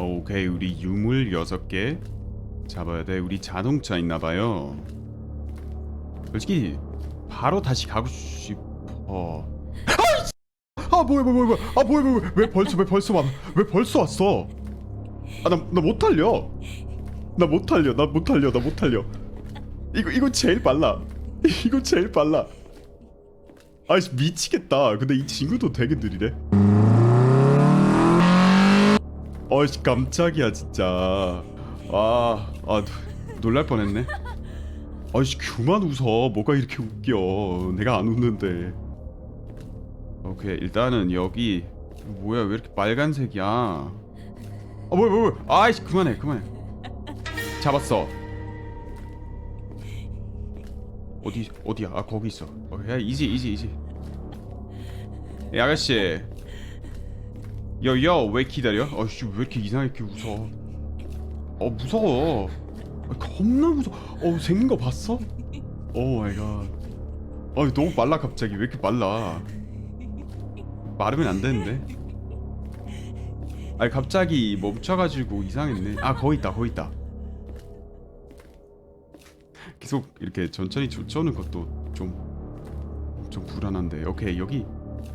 어, 오케이 우리 유물 6개 잡아야 돼. 우리 자동차 있나봐요. 솔직히 바로 다시 가고 싶어. 아 뭐야 뭐야 뭐야 아 뭐야 뭐야 왜 벌써 왜 벌써 와왜 벌써 왔어? 아나 나못 달려. 나 못 달려 나 못 달려 나 못 달려. 이거 이거 제일 빨라. 이거 제일 빨라. 아이씨 미치겠다. 근데 이 친구도 되게 느리네 어이씨 깜짝이야 진짜. 아, 아 놀랄 뻔했네. 아이씨 그만 웃어. 뭐가 이렇게 웃겨. 내가 안 웃는데. 오케이 일단은 여기 뭐야 왜 이렇게 빨간색이야? 아 뭐야 뭐야 뭐야. 아이씨 그만해 그만해. 잡았어. 어디 어디야? 아 거기 있어. 어, 야 이지 이지 이지 야 아가씨 여여 왜 기다려? 아씨 왜 이렇게 이상하게 웃어? 어 무서워. 아, 겁나 무서워. 어 생긴 거 봤어? 오 마이 갓. 아 너무 빨라 갑자기 왜 이렇게 빨라? 마르면 안 되는데. 아니 갑자기 멈춰가지고 이상했네. 아 거기 있다 거기 있다. 계속 이렇게 천천히 쫓아오는 것도 좀 좀 불안한데. 오케이 여기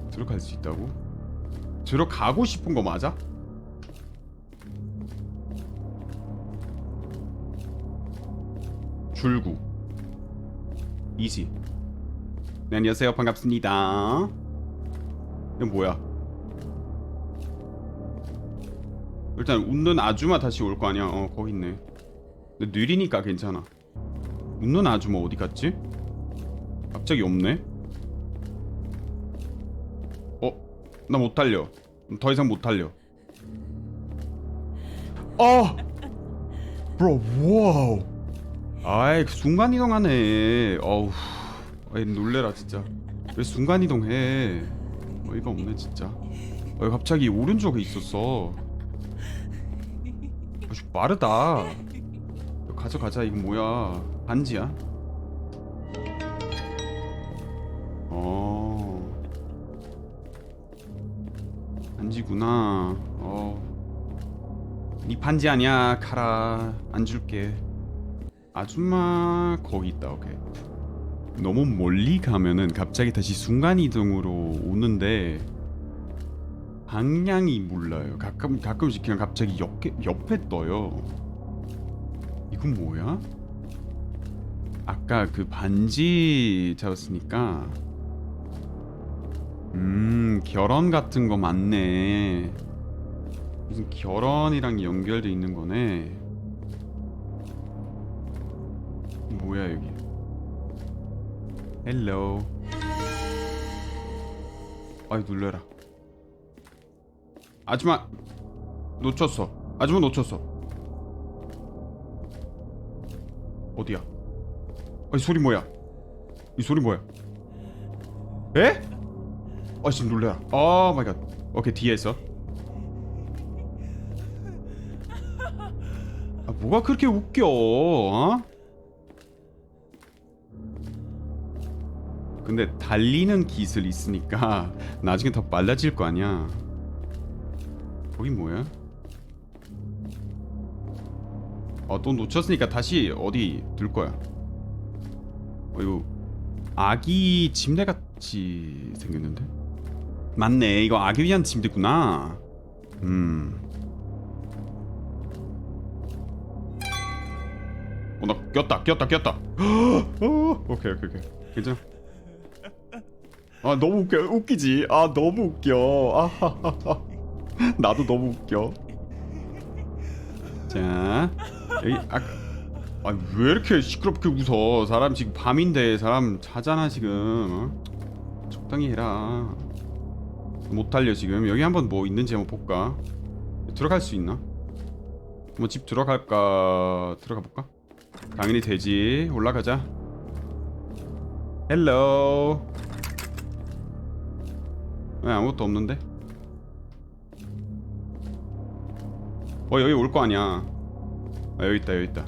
들어갈 수 있다고? 들어가고 싶은 거 맞아? 줄구. 이지. 네, 안녕하세요. 반갑습니다. 이건 뭐야? 일단 웃는 아줌마 다시 올 거 아니야? 어 거기 있네. 근데 느리니까 괜찮아. 웃는 아줌마 어디 갔지? 갑자기 없네? 어? 나 못 달려. 더 이상 못 달려. 아! 브로 와우. 아이 그 순간 이동하네. 어우 아이 놀래라 진짜. 왜 순간 이동해? 어이가 없네 진짜. 어 갑자기 오른쪽에 있었어. 아주 빠르다. 가져가자 이거 뭐야? 반지야? 어 반지구나. 어 네 반지 아니야. 가라. 안 줄게. 아줌마 거기 있다. 오케이. 너무 멀리 가면은 갑자기 다시 순간 이동으로 오는데 방향이 몰라요. 가끔 가끔씩 그냥 갑자기 옆에 옆에 떠요. 이건 뭐야? 아까 그 반지 잡았으니까 음 결혼 같은 거 맞네. 무슨 결혼이랑 연결돼 있는 거네. 뭐야 여기? 헬로 아이 놀래라. 아줌마 놓쳤어. 아줌마 놓쳤어. 어디야? 아이 소리 뭐야? 이 소리 뭐야? 에? 아 지금 놀래라 아 마이 갓 오케이 뒤에서 아 뭐가 그렇게 웃겨 어? 근데 달리는 기술 있으니까 나중에 더 빨라질 거 아니야. 거기 뭐야? 어, 또 놓쳤으니까 다시 어디 들 거야. 어, 이거 아기 침대 같이 생겼는데? 맞네, 이거 아기 위한 침대구나. 음. 어, 나 꼈다, 꼈다, 꼈다. 어, 오케이, 오케이, 오케이. 괜찮아. 아 너무 웃겨 웃기지 아 너무 웃겨 아 나도 너무 웃겨 자 여기 아왜 이렇게 시끄럽게 웃어 사람 지금 밤인데 사람 자잖아 지금 어? 적당히 해라 못 달려 지금. 여기 한번 뭐 있는지 한번 볼까? 들어갈 수 있나? 뭐 집 들어갈까? 들어가 볼까? 당연히 되지. 올라가자. 헬로 왜 아무것도 없는데? 어 여기 올 거 아니야. 아 여기 있다 여기 있다.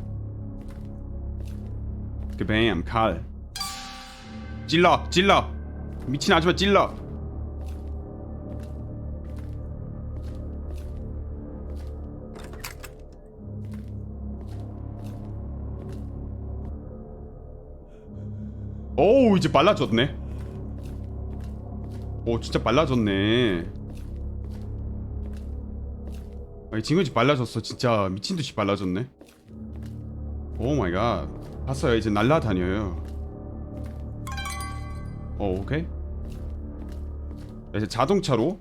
그뱀 칼. 찔러 찔러. 미친 아줌마 찔러 오우 이제 빨라졌네. 오 진짜 빨라졌네. 아니 징그지 빨라졌어. 진짜 미친듯이 빨라졌네. 오 마이 갓. 봤어요. 이제 날라다녀요. 오 오케이. 자, 이제 자동차로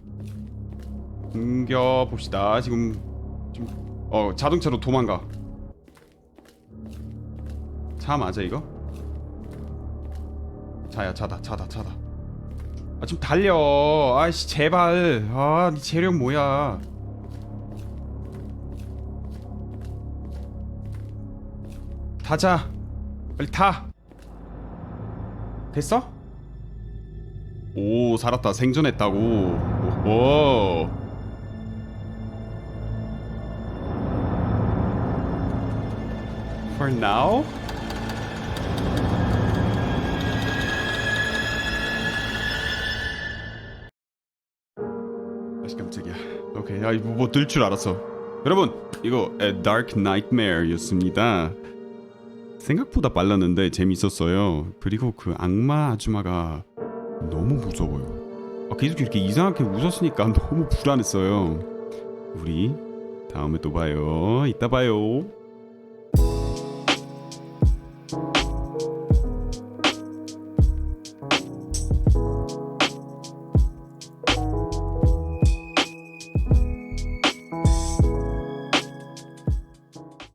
옮겨 봅시다. 지금 좀 어 자동차로 도망가. 차 맞아 이거? 차야 차다 차다 차다. 아 좀 달려. 아이씨 제발. 아니 재력 뭐야? 타자. 빨리 타. 됐어? 오 살았다. 생존했다고. 오. For now? 아씨 깜짝이야. 오케이 야 이거 뭐 들 줄 알았어. 여러분 이거 A Dark Nightmare였습니다. 생각보다 빨랐는데 재밌었어요. 그리고 그 악마 아줌마가 너무 무서워요. 아, 계속 이렇게 이상하게 웃었으니까 너무 불안했어요. 우리 다음에 또 봐요. 이따 봐요